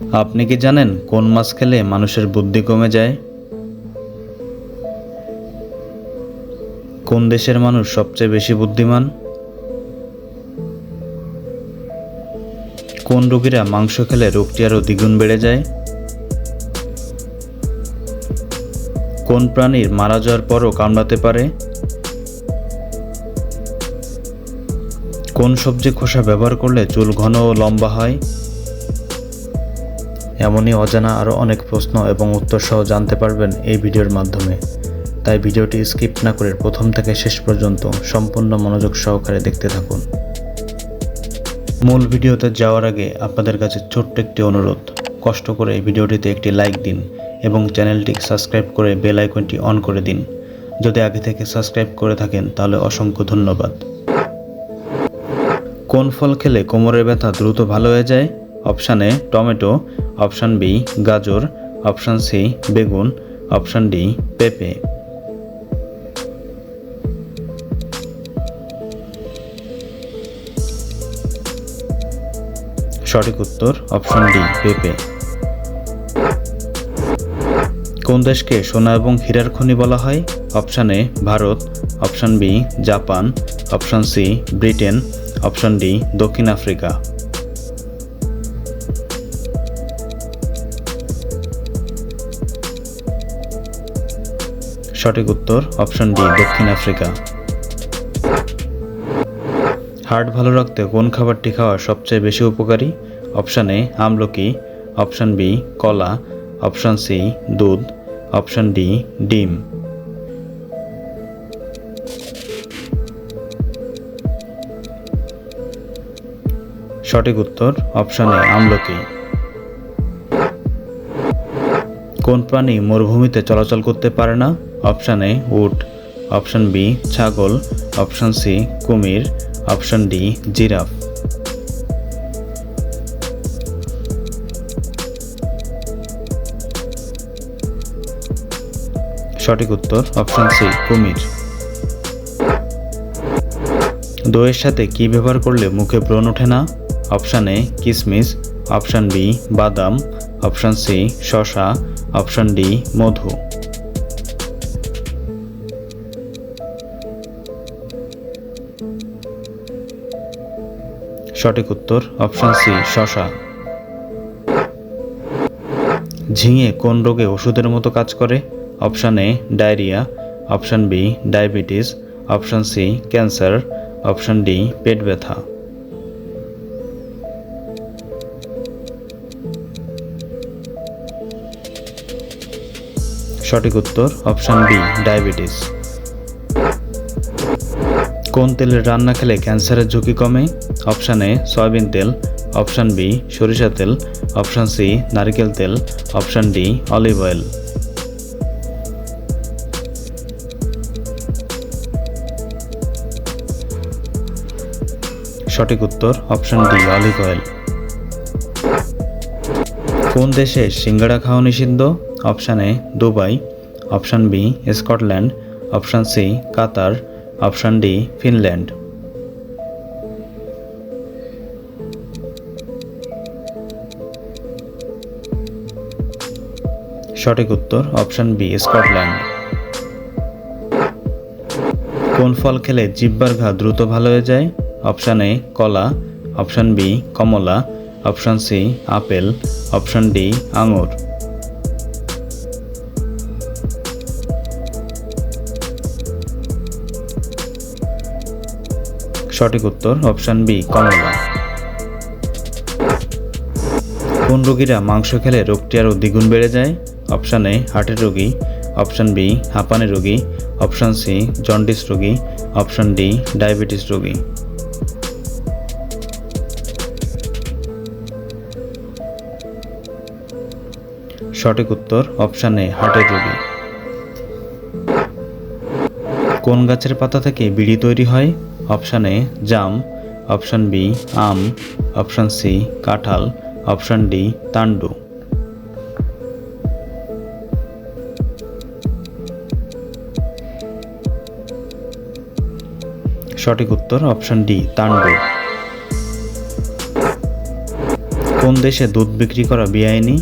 আপনি কি জানেন কোন মাছ খেলে মানুষের বুদ্ধি কমে যায়? কোন দেশের মানুষ সবচেয়ে বেশি বুদ্ধিমান? কোন রোগীরা মাংস খেলে রোগটি আরও দ্বিগুণ বেড়ে যায়? কোন প্রাণীর মারা যাওয়ার পরও কামড়াতে পারে? কোন সবজি খোসা ব্যবহার করলে চুল ঘন ও লম্বা হয়? এমনই অজানা আরও অনেক প্রশ্ন এবং উত্তর সহ জানতে পারবেন এই ভিডিওর মাধ্যমে। তাই ভিডিওটি স্কিপ না করে প্রথম থেকে শেষ পর্যন্ত সম্পূর্ণ মনোযোগ সহকারে দেখতে থাকুন। মূল ভিডিওতে যাওয়ার আগে আপনাদের কাছে ছোট্ট একটি অনুরোধ। কষ্ট করে ভিডিওটিতে একটি লাইক দিন এবং চ্যানেলটি সাবস্ক্রাইব করে বেল আইকনটি অন করে দিন। যদি আগে থেকে সাবস্ক্রাইব করে থাকেন তাহলে অসংখ্য ধন্যবাদ। কোন ফল খেলে কোমরের ব্যথা দ্রুত ভালো হয়ে যায়? Option A tomato, option B গাজর, অপশান সি বেগুন, অপশান ডি পেঁপে। সঠিক উত্তর অপশান ডি, পেঁপে। কোন দেশকে সোনা এবং হীরার খনি বলা হয়? Option A Bharat, option B Japan, option C Britain, option D দক্ষিণ আফ্রিকা। সঠিক উত্তর অপশন ডি, দক্ষিণ আফ্রিকা। হার্ট ভালো রাখতে কোন খাবারটি খাওয়া সবচেয়ে বেশি উপকারী? অপশান এ, আমলকি। অপশান বি, কলা। অপশান সি, দুধ। অপশান ডি, ডিম। সঠিক উত্তর অপশান এ, আমলকি। কোন প্রাণী মরুভূমিতে চলাচল করতে পারে না? অপশান এ উট, অপশান বি ছাগল, অপশান সি কুমির, অপশান ডি জিরাফ। সঠিক উত্তর অপশান সি কুমির। দইয়ের সাথে কি ব্যবহার করলে মুখে ব্রণ ওঠে না? অপশান এ কিসমিস, অপশান বি বাদাম, অপশান সি শশা অপশান ডি মধু। সঠিক উত্তর অপশান সি শশা। ঝিঙে কোন রোগে ওষুধের মতো কাজ করে? Option A diarrhoea option B diabetes option C cancer option D পেট ব্যথা। সঠিক উত্তর অপশান বি ডায়াবেটিস কোন তেলের রান্না খেলে ক্যান্সারের ঝুঁকি কমে? অপশান এ, সয়াবিন তেল। অপশান বি, সরিষা তেল। অপশান সি, নারকেল তেল। Option D, olive oil. সঠিক উত্তর, অপশান ডি, অলিভ অয়েল। কোন দেশে সিঙ্গাড়া খাওয়া নিষিদ্ধ? Option A, Dubai. Option B, Scotland. Option C, Qatar. Option D, Finland. সঠিক উত্তর, অপশান বি, স্কটল্যান্ড। কোন ফল খেলে জিব্বার ঘা দ্রুত ভালো হয়ে যায়? অপশান এ, কলা। অপশান বি, কমলা। Option C, apple. Option D, আঙুর। সঠিক উত্তর অপশান বি কমলা। কোন রোগীরা মাংস খেলে রোগটি আরও দ্বিগুণ বেড়ে যায়? অপশান এ হার্টের রোগী। অপশান বি হাঁপানি রোগী। অপশান সি জন্ডিস রোগী। অপশান ডি ডায়াবেটিস রোগী। সঠিক উত্তর অপশান এ হার্টের রোগী। কোন গাছের পাতা থেকে বিড়ি তৈরি হয়? অপশান এ জাম, অপশান বি আম, অপশান সি কাঁঠাল, অপশান ডি তান্ডু সঠিক উত্তর অপশান ডি কোন কোন দেশে দুধ বিক্রি করা বেআইনি?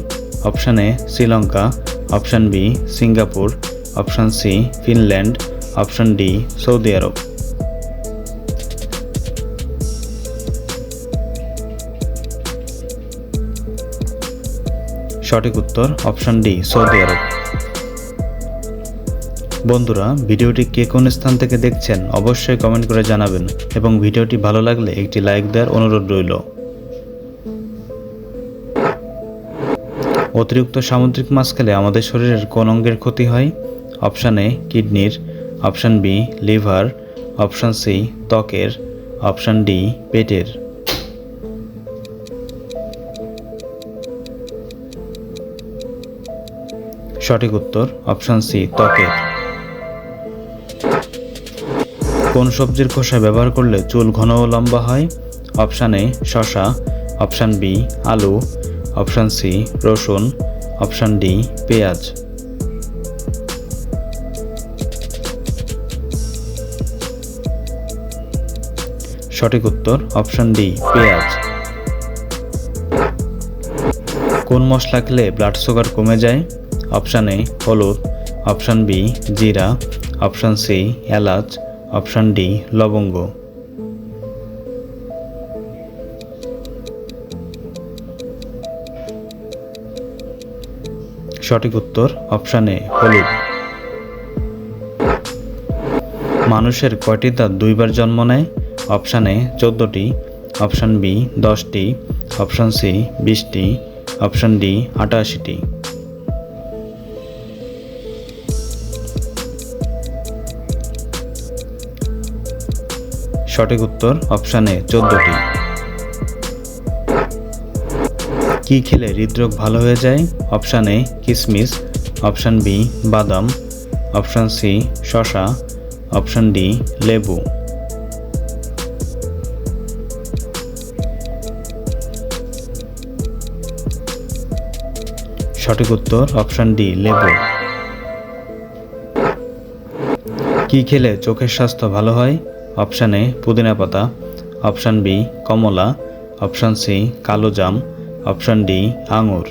Option A Sri Lanka, option B Singapore, option C Finland, option D Saudi আরব। সঠিক উত্তর অপশন ডি, সৌদি আরব। বন্ধুরা, ভিডিওটি কে কোন স্থান থেকে দেখছেন অবশ্যই কমেন্ট করে জানাবেন এবং ভিডিওটি ভালো লাগলে একটি লাইক দেওয়ার অনুরোধ রইল। অতিরিক্ত সামুদ্রিক মাছ খেলে আমাদের শরীরের কোন অঙ্গের ক্ষতি হয়? অপশান এ, কিডনির। Option B, liver. Option C, ত্বকের। অপশান ডি, পেটের। সঠিক উত্তর অপশান সি ত্বকের। কোন সবজির খোসা ব্যবহার করলে চুল ঘন ও লম্বা হয়? অপশান এ শশা অপশান বি আলু। অপশান সি রসুন। অপশান ডি পেঁয়াজ। সঠিক উত্তর অপশান ডি পেঁয়াজ। কোন মশলা খেলে ব্লাড সুগার কমে যায়? অপশান এ হলুদ। অপশান বি জিরা। অপশান সি এলাচ। অপশান ডি লবঙ্গ। সঠিক উত্তর অপশান এ হলুদ। মানুষের কয়টি দাঁত দুইবার জন্ম নেয়? অপশান এ চোদ্দোটি। অপশান বি দশটি। অপশান সি বিশটি। অপশান ডি আটাশিটি। সঠিক উত্তর অপশান চোদ্দটি। কি খেলে হৃদরোগ ভালো হয়ে যায়? অপশান এ কিসমিস, অপশান বি বাদাম, অপশান সি শশা অপশান ডি লেবু। সঠিক উত্তর অপশান ডি লেবু। কি খেলে চোখের স্বাস্থ্য ভালো হয়? অপশান এ পুদিনা পাতা, অপশান বি কমলা, অপশান সি কালো জাম, অপশান ডি আঙুর।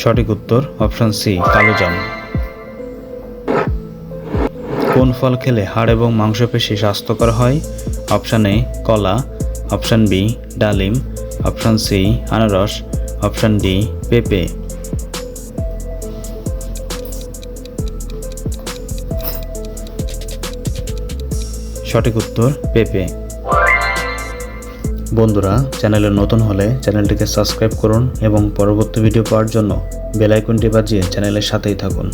সঠিক উত্তর অপশান সি কালো জাম। কোন ফল খেলে হাড় এবং মাংসপেশি স্বাস্থ্যকর হয়? অপশান এ কলা, অপশান বি ডালিম, অপশান সি আনারস, অপশান ডি পেঁপে। সঠিক উত্তর পেঁপে। বন্ধুরা, চ্যানেলে নতুন হলে চ্যানেলটিকে সাবস্ক্রাইব করুন এবং পরবর্তী ভিডিও পাওয়ার জন্য বেল আইকনটি বাজিয়ে চ্যানেলের সাথেই থাকুন।